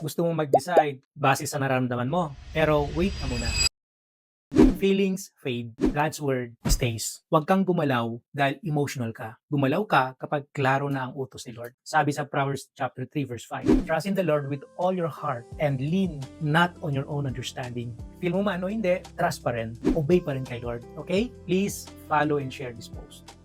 Gusto mo mag-decide base sa nararamdaman mo. Pero wait ka muna. Feelings fade. God's word stays. Huwag kang gumalaw dahil emotional ka. Gumalaw ka kapag klaro na ang utos ni Lord. Sabi sa Proverbs chapter 3 verse 5, Trust in the Lord with all your heart and lean not on your own understanding. Feel mo man o hindi, trust pa rin. Obey pa rin kay Lord. Okay? Please follow and share this post.